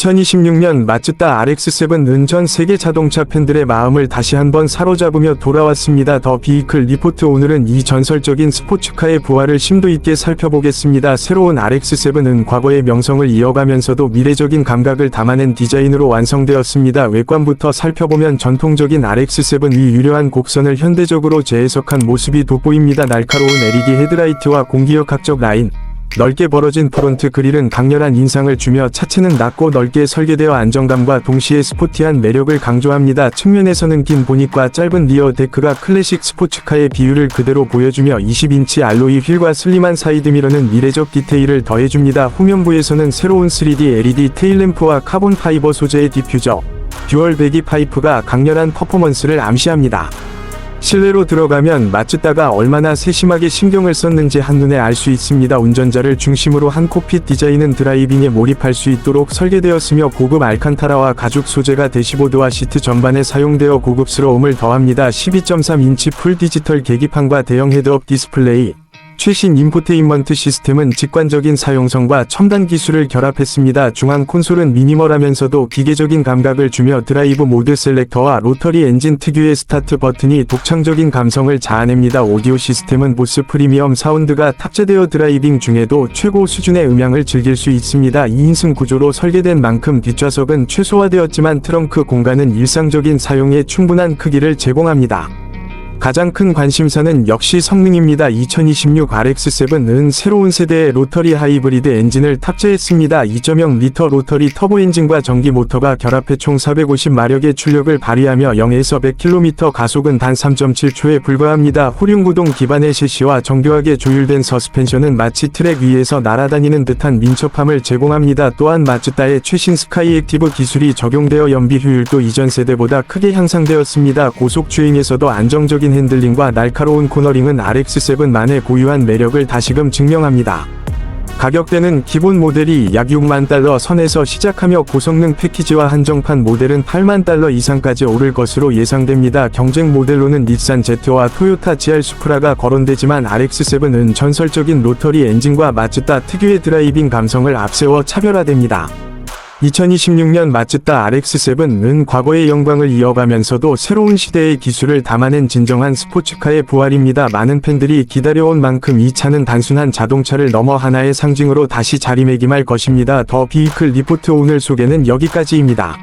2026년 마츠다 RX7은 전 세계 자동차 팬들의 마음을 다시 한번 사로잡으며 돌아왔습니다. 더 비이클 리포트 오늘은 이 전설적인 스포츠카의 부활을 심도 있게 살펴보겠습니다. 새로운 RX7은 과거의 명성을 이어가면서도 미래적인 감각을 담아낸 디자인으로 완성되었습니다. 외관부터 살펴보면 전통적인 RX7 위 유려한 곡선을 현대적으로 재해석한 모습이 돋보입니다. 날카로운 LED 헤드라이트와 공기역학적 라인, 넓게 벌어진 프론트 그릴은 강렬한 인상을 주며 차체는 낮고 넓게 설계되어 안정감과 동시에 스포티한 매력을 강조합니다. 측면에서는 긴 보닛과 짧은 리어 데크가 클래식 스포츠카의 비율을 그대로 보여주며 20인치 알로이 휠과 슬림한 사이드미러는 미래적 디테일을 더해줍니다. 후면부에서는 새로운 3D LED 테일램프와 카본 파이버 소재의 디퓨저, 듀얼 배기 파이프가 강렬한 퍼포먼스를 암시합니다. 실내로 들어가면 마츠다가 얼마나 세심하게 신경을 썼는지 한눈에 알 수 있습니다. 운전자를 중심으로 한 코핏 디자인은 드라이빙에 몰입할 수 있도록 설계되었으며 고급 알칸타라와 가죽 소재가 대시보드와 시트 전반에 사용되어 고급스러움을 더합니다. 12.3인치 풀 디지털 계기판과 대형 헤드업 디스플레이, 최신 인포테인먼트 시스템은 직관적인 사용성과 첨단 기술을 결합했습니다. 중앙 콘솔은 미니멀하면서도 기계적인 감각을 주며 드라이브 모드 셀렉터와 로터리 엔진 특유의 스타트 버튼이 독창적인 감성을 자아냅니다. 오디오 시스템은 보스 프리미엄 사운드가 탑재되어 드라이빙 중에도 최고 수준의 음향을 즐길 수 있습니다. 2인승 구조로 설계된 만큼 뒷좌석은 최소화되었지만 트렁크 공간은 일상적인 사용에 충분한 크기를 제공합니다. 가장 큰 관심사는 역시 성능입니다. 2026 RX7은 새로운 세대의 로터리 하이브리드 엔진을 탑재했습니다. 2.0 리터 로터리 터보 엔진과 전기 모터가 결합해 총 450마력의 출력을 발휘하며 0에서 100km 가속은 단 3.7초에 불과합니다. 후륜구동 기반의 셰시와 정교하게 조율된 서스펜션은 마치 트랙 위에서 날아다니는 듯한 민첩함을 제공합니다. 또한 마츠다의 최신 스카이 액티브 기술이 적용되어 연비 효율도 이전 세대보다 크게 향상되었습니다. 고속 주행에서도 안정적인 핸들링과 날카로운 코너링은 RX7만의 고유한 매력을 다시금 증명합니다. 가격대는 기본 모델이 약 6만 달러 선에서 시작하며 고성능 패키지와 한정판 모델은 8만 달러 이상까지 오를 것으로 예상됩니다. 경쟁 모델로는 닛산 제트와 토요타 GR 수프라가 거론되지만 RX7은 전설적인 로터리 엔진과 마츠다 특유의 드라이빙 감성을 앞세워 차별화됩니다. 2026년 마츠다 RX7은 과거의 영광을 이어가면서도 새로운 시대의 기술을 담아낸 진정한 스포츠카의 부활입니다. 많은 팬들이 기다려온 만큼 이 차는 단순한 자동차를 넘어 하나의 상징으로 다시 자리매김할 것입니다. 더 비이클 리포트 오늘 소개는 여기까지입니다.